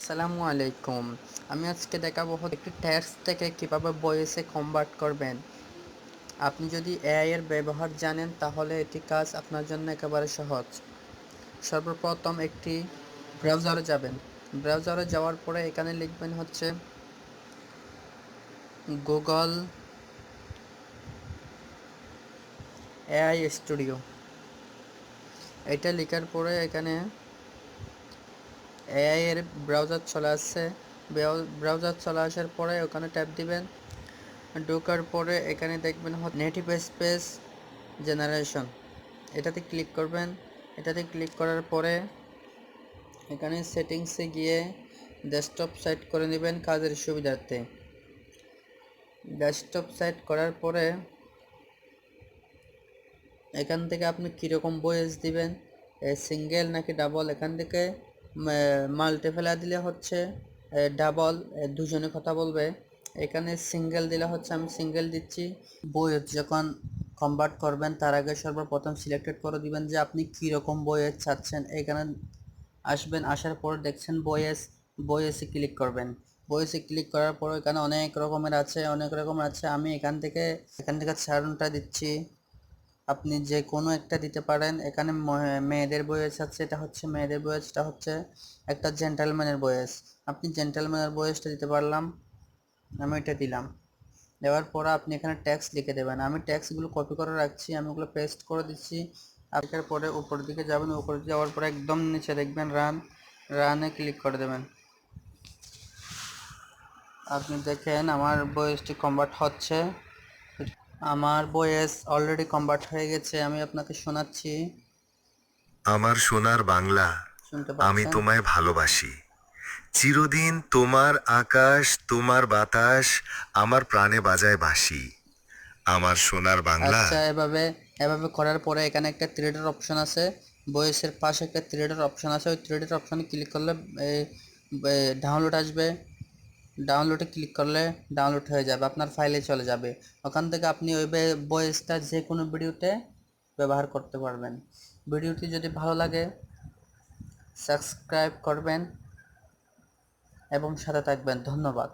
আসসালামু আলাইকুম। আমি আজকে দেখাবো একটি টেক্সট থেকে কীভাবে ভয়েসে কনভার্ট করবেন। আপনি যদি এআই এর ব্যবহার জানেন, তাহলে এটি কাজ আপনার জন্য একেবারে সহজ। সর্বপ্রথম একটি ব্রাউজারে যাবেন। ব্রাউজারে যাওয়ার পরে এখানে লিখবেন হচ্ছে গুগল এআই স্টুডিও এটা লেখার পরে এখানে এআই এর ব্রাউজার চলে আসছে। ব্রাউজার চলে আসার পরে ওখানে ট্যাপ দিবেন। ঢোকার পরে এখানে দেখবেন নেটিভ স্পেস জেনারেশন এটাতে ক্লিক করবেন। এটাতে ক্লিক করার পরে এখানে সেটিংসে গিয়ে ডেস্কটপ সেট করে নেবেন কাজের সুবিধার্থে। ডেস্কটপ সেট করার পরে এখান থেকে আপনি কীরকম বয়েস দিবেন? সিঙ্গেল নাকি ডাবল এখান থেকে মাল্টি ফেলা দিলে হচ্ছে ডাবল দুজনে কথা বলবে। এখানে সিঙ্গেল দিলে হচ্ছে আমি সিঙ্গেল দিচ্ছি। বইয়ের যখন কনভার্ট করবেন, তার আগে সর্বপ্রথম সিলেক্টেড করে দিবেন যে আপনি কীরকম বইয়ের চাচ্ছেন। এখানে আসবেন, আসার পর দেখছেন বয়েস বয়েসে ক্লিক করবেন। বয়েসে ক্লিক করার পর এখানে অনেক রকমের আছে, অনেক রকমের আছে। আমি এখান থেকে এখান থেকে ছাড়নটা দিচ্ছি। আপনি যে কোনো একটা দিতে পারেন। এখানে মেয়েদের বয়স আছে, এটা হচ্ছে মেয়েদের বয়সটা হচ্ছে একটা জেন্টালম্যানের বয়স। আপনি জেন্টালম্যানের বয়সটা দিতে পারলাম, আমি এটা দিলাম। দেওয়ার পর আপনি এখানে ট্যাক্স লিখে দেবেন। আমি ট্যাক্সগুলো কপি করে রাখছি, আমি ওগুলো পেস্ট করে দিচ্ছি। আসার পরে উপর দিকে যাবেন উপরে যাওয়ার পরে একদম নিচে দেখবেন রান রানে ক্লিক করে দেবেন। আপনি দেখেন আমার বয়সটি কনভার্ট হচ্ছে। আমার বয়েস অলরেডি কনভার্ট হয়ে গেছে আমি আপনাকে শোনাচ্ছি। আমার সোনার বাংলা শুনতে আমি তোমায় ভালোবাসি। চিরদিন তোমার আকাশ তোমার বাতাস আমার প্রাণে বাজায় বাসি আমার সোনার বাংলা। আচ্ছা এভাবে এভাবে করার পরে এখানে একটা থ্রেডের অপশন আছে। বয়েসের পাশে একটা থ্রেডের অপশন আছে। ওই থ্রেডের অপশনে ক্লিক করলে ডাউনলোড আসবে। ডাউনলোডে ক্লিক করলে ডাউনলোড হয়ে যাবে, আপনার ফাইলে চলে যাবে। ওখান থেকে আপনি ওই বয়েসটা যে কোনো ভিডিওতে ব্যবহার করতে পারবেন। ভিডিওটি যদি ভালো লাগে সাবস্ক্রাইব করবেন এবং সাথে থাকবেন। ধন্যবাদ।